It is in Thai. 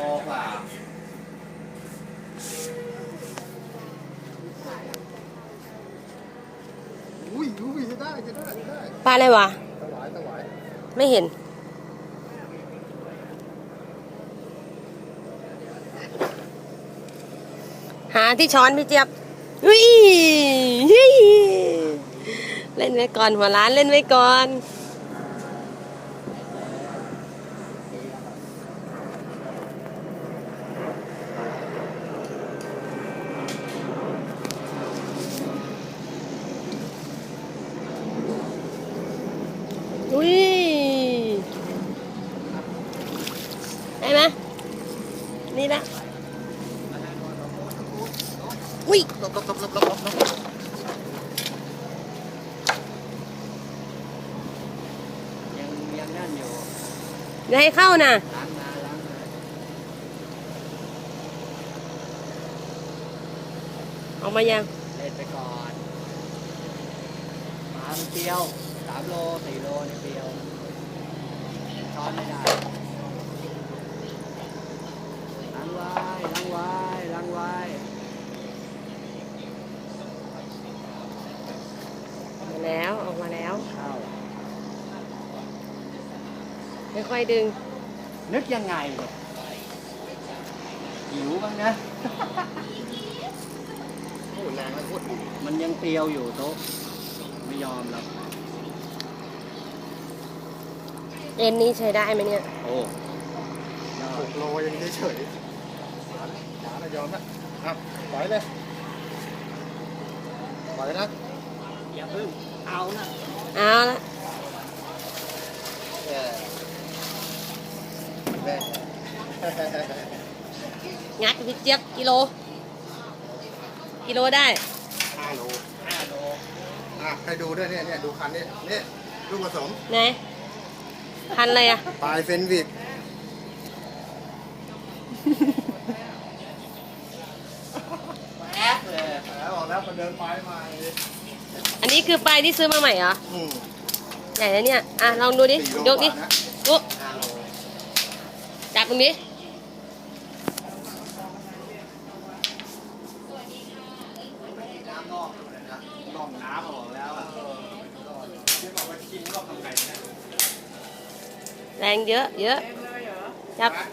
โลกว่าอุ้ยอุ้ยจะได้จะได้จะได้ปลาอะไรวะตะหวายตะหวายไม่เห็น หาที่ช้อนพี่เจี๊ยบอุ้ยเฮ้ยเล่นไว้ก่อนหัวร้านเล่นไว้ก่อน อุ้ยได้ไหม นี่ละอุ้ยลบลบลบลบลบลบยังยังนั่นอยู่อย่าให้เข้านะล้างมาล้างมาออกมายัง เล่นไปก่อนปลามันเปรี้ยวสามโลสี่โลนี่เปรี้ยวช้อนไม่ได้ล้างไว้ล้างไว้ล้างไว้ มาแล้วออกมาแล้ว เข้า ค่อยๆดึง นึกยังไงเนี่ยหิวบ้างนะ โอ้แรงแล้วโคตรมันยังเปรียวอยู่โต๊ะไม่ยอมแล้วเอ็นนี้ใช้ได้ไหมเนี่ย โอ้หกโลยังเฉยหาหาระยอมนะอะปล่อยเลยปล่อยนะอย่าพึ่งเอานะเอาละแย่แย่ งัดพี่เจี๊ยบกิโล กิโลได้ห้าโลห้าโลอะให้ดูด้วยเนี่ยเนี่ยดูคันนี้เนี่ยลูกผสมไหนพันอะไรอะปลายเฟนวิดแอ๊กเลยแล้วบอกแล้วคนเดินไปมาเลยอันนี้คือปลายที่ซื้อมาใหม่เหรออืมใหญ่แล้วเนี่ย อะลองดูดิสี่โลยกดิว่านะปุ๊ห้าโลจับตรงนี้ น้ำนอกเลยนะนอกน้ำออกแล้วอะที่บอกว่ากินนอกทำไงเนี่ยแรงเยอะเยอะจับนะ